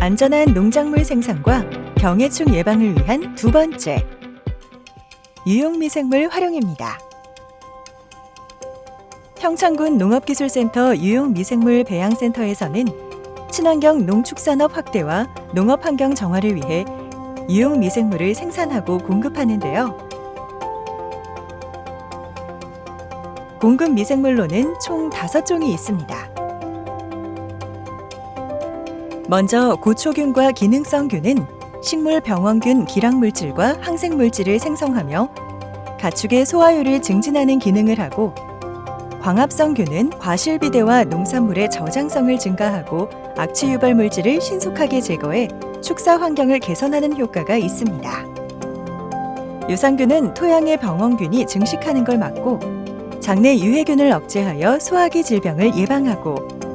안전한 농작물 생산과 병해충 예방을 위한 두 번째 유용미생물 활용입니다. 평창군 농업기술센터 유용미생물 배양센터에서는 친환경 농축산업 확대와 농업 환경 정화를 위해 유용미생물을 생산하고 공급하는데요. 공급 미생물로는 총 5종이 있습니다. 먼저 고초균과 기능성균은 식물 병원균 기량물질과 항생물질을 생성하며 가축의 소화율을 증진하는 기능을 하고 광합성균은 과실비대와 농산물의 저장성을 증가하고 악취 유발 물질을 신속하게 제거해 축사 환경을 개선하는 효과가 있습니다. 유산균은 토양의 병원균이 증식하는 걸 막고 장내 유해균을 억제하여 소화기 질병을 예방하고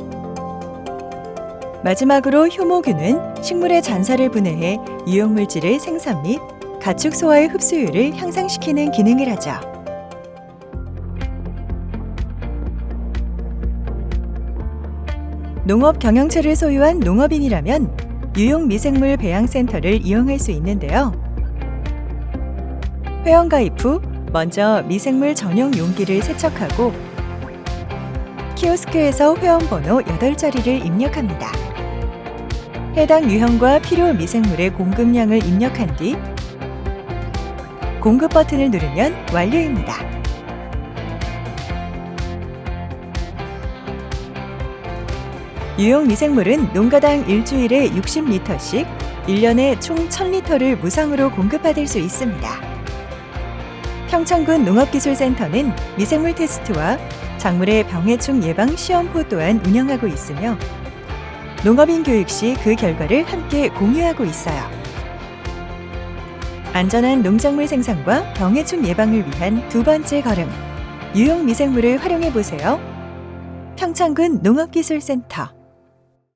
마지막으로 효모균은 식물의 잔사를 분해해 유용물질을 생산 및 가축 소화의 흡수율을 향상시키는 기능을 하죠. 농업 경영체를 소유한 농업인이라면 유용 미생물 배양센터를 이용할 수 있는데요. 회원 가입 후 먼저 미생물 전용 용기를 세척하고 키오스크에서 회원번호 8자리를 입력합니다. 해당 유형과 필요 미생물의 공급량을 입력한 뒤 공급 버튼을 누르면 완료입니다. 유용 미생물은 농가당 일주일에 60리터씩 1년에 총 1000리터를 무상으로 공급받을 수 있습니다. 평창군 농업기술센터는 미생물 테스트와 작물의 병해충 예방 시험포 또한 운영하고 있으며 농업인 교육 시 그 결과를 함께 공유하고 있어요. 안전한 농작물 생산과 병해충 예방을 위한 두 번째 걸음. 유용 미생물을 활용해 보세요. 평창군 농업기술센터